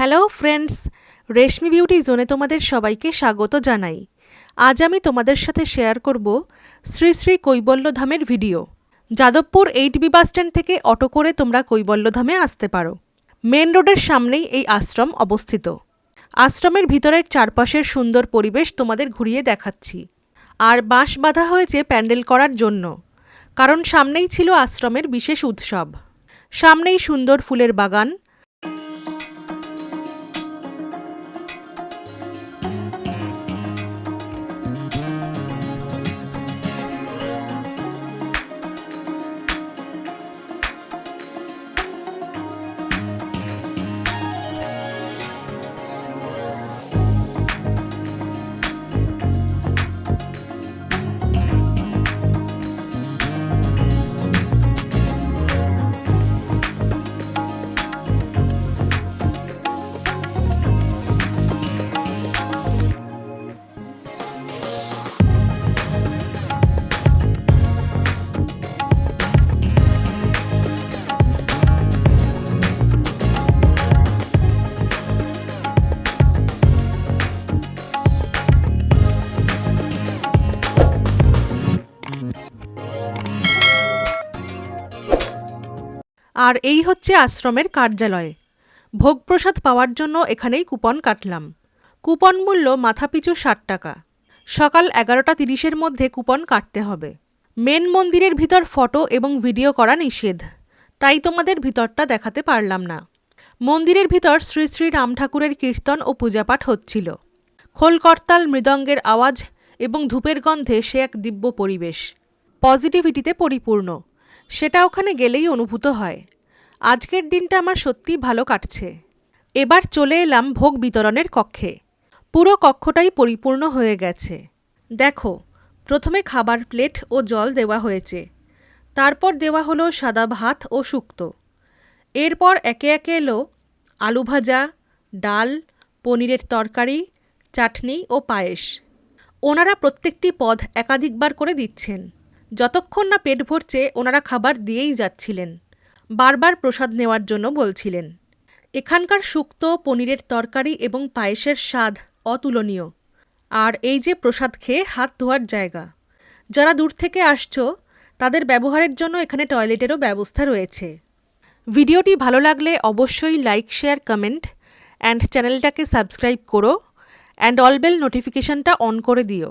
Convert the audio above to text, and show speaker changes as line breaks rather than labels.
Hello friends রেশমি beauty জোনে তোমাদের সবাইকে স্বাগত জানাই। আজ আমি তোমাদের সাথে শেয়ার করব Shri Shri কৈবল্যধামের video Jadavpur eight B bus stand থেকে অটো করে তোমরা কৈবল্যধামে আসতে পারো। মেন রোডের সামনেই এই আশ্রম অবস্থিত। আশ্রমের ভিতরের চারপাশের সুন্দর পরিবেশ তোমাদের ঘুরিয়ে দেখাচ্ছি। আর বাঁশ বাঁধা হয়েছে প্যান্ডেল করার জন্য। কারণ সামনেই ছিল আশ্রমের বিশেষ উৎসব। সামনেই সুন্দর ফুলের বাগান আর এই হচ্ছে আশ্রমের কার্যালয়। ভোগপ্রসাদ পাওয়ার জন্য এখানেই কুপন কাটলাম। কুপন মূল্য মাথাপিছু ষাট টাকা। সকাল এগারোটা তিরিশের মধ্যে কুপন কাটতে হবে। মেন মন্দিরের ভিতর ফটো এবং ভিডিও করা নিষেধ। তাই তোমাদের ভিতরটা দেখাতে পারলাম না। মন্দিরের ভিতর শ্রী শ্রী রাম ঠাকুরের কীর্তন ও পূজাপাঠ হচ্ছিল। খোলকর্তাল মৃদঙ্গের আওয়াজ এবং ধূপের গন্ধে সে এক দিব্য পরিবেশ। পজিটিভিটিতে পরিপূর্ণ। সেটা ওখানে গেলেই অনুভূত হয়। আজকের দিনটা আমার সত্যিই ভালো কাটছে। এবার চলে এলাম ভোগ বিতরণের কক্ষে। পুরো কক্ষটাই পরিপূর্ণ হয়ে গেছে। দেখো, প্রথমে খাবার প্লেট ও জল দেওয়া হয়েছে। তারপর দেওয়া হলো সাদা ভাত ও শুক্তো। এরপর একে একে এলো আলু ভাজা, ডাল, পনিরের তরকারি, চাটনি ও পায়েস। ওনারা প্রত্যেকটি পদ একাধিকবার করে দিচ্ছেন। যতক্ষণ না পেট ভরছে, ওনারা খাবার দিয়েই যাচ্ছিলেন। বারবার প্রসাদ নেওয়ার জন্য বলছিলেন। এখানকার শুক্তো, পনিরের তরকারি এবং পায়েসের স্বাদ অতুলনীয়। আর এই যে প্রসাদ খেয়ে হাত ধোয়ার জায়গা। যারা দূর থেকে আসছো, তাদের ব্যবহারের জন্য এখানে টয়লেটেরও ব্যবস্থা রয়েছে। ভিডিওটি ভালো লাগলে অবশ্যই লাইক, শেয়ার, কমেন্ট অ্যান্ড চ্যানেলটাকে সাবস্ক্রাইব করো অ্যান্ড অল বেল নোটিফিকেশনটা অন করে দিও।